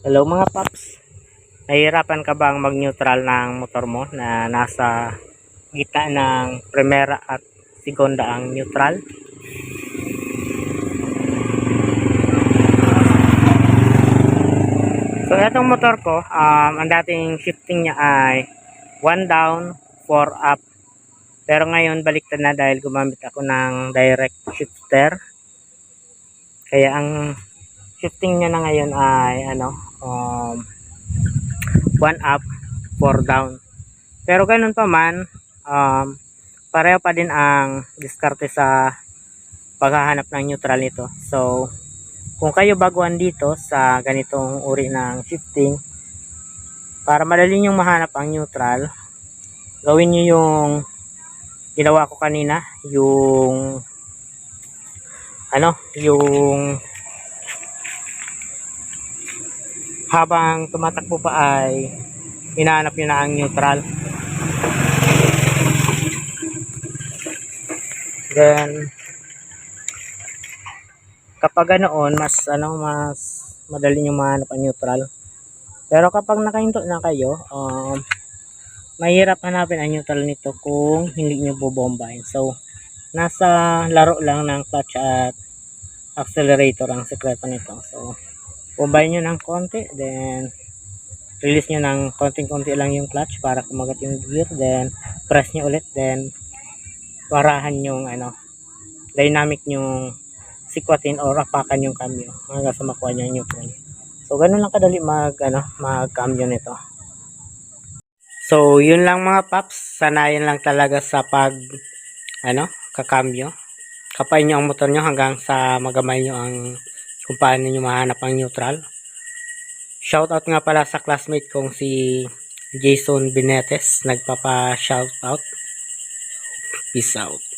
Hello mga paps. Nahihirapan ka bang mag-neutral ng motor mo na nasa gitna ng primera at segunda ang neutral? So itong motor ko, um, ang dating shifting niya ay 1 down, 4 up. Pero ngayon baliktad na dahil gumamit ako ng direct shifter. Kaya ang shifting niya na ngayon ay ano, um, 1 up, 4 down. Pero ganun pa man, um, pareho pa din ang diskarte sa paghahanap ng neutral nito. So, kung kayo baguhan dito sa ganitong uri ng shifting, para madali nyo mahanap ang neutral, gawin nyo yung ginawa ko kanina, yung ano, yung habang tumatakbo pa ay hinahanap nyo na ang neutral. Then, kapag ganoon, mas ano, mas madali nyo mahanap ang neutral. Pero kapag nakahinto na kayo, um, mahirap hanapin ang neutral nito kung hindi nyo bubombahin. So, nasa laro lang ng clutch at accelerator ang sekreto nito. So, bombahin nyo ng konti, then release nyo ng konting-konti lang yung clutch para kumagat yung gear, then press nyo ulit, then parahan yung ano, dynamic yung sikwatin or apakan yung cambio hanggang sa makuha nyo yung neutral. So, ganun lang kadali mag, ano, mag-cambio nito. So, yun lang mga paps. Sanayin lang talaga sa pag, ano, kakambyo. Kapay nyo ang motor nyo hanggang sa magamay nyo ang kung paano nyo mahanap ang neutral. Shoutout nga pala sa classmate kong si Jason Benetes. Nagpapa-shoutout. Peace out.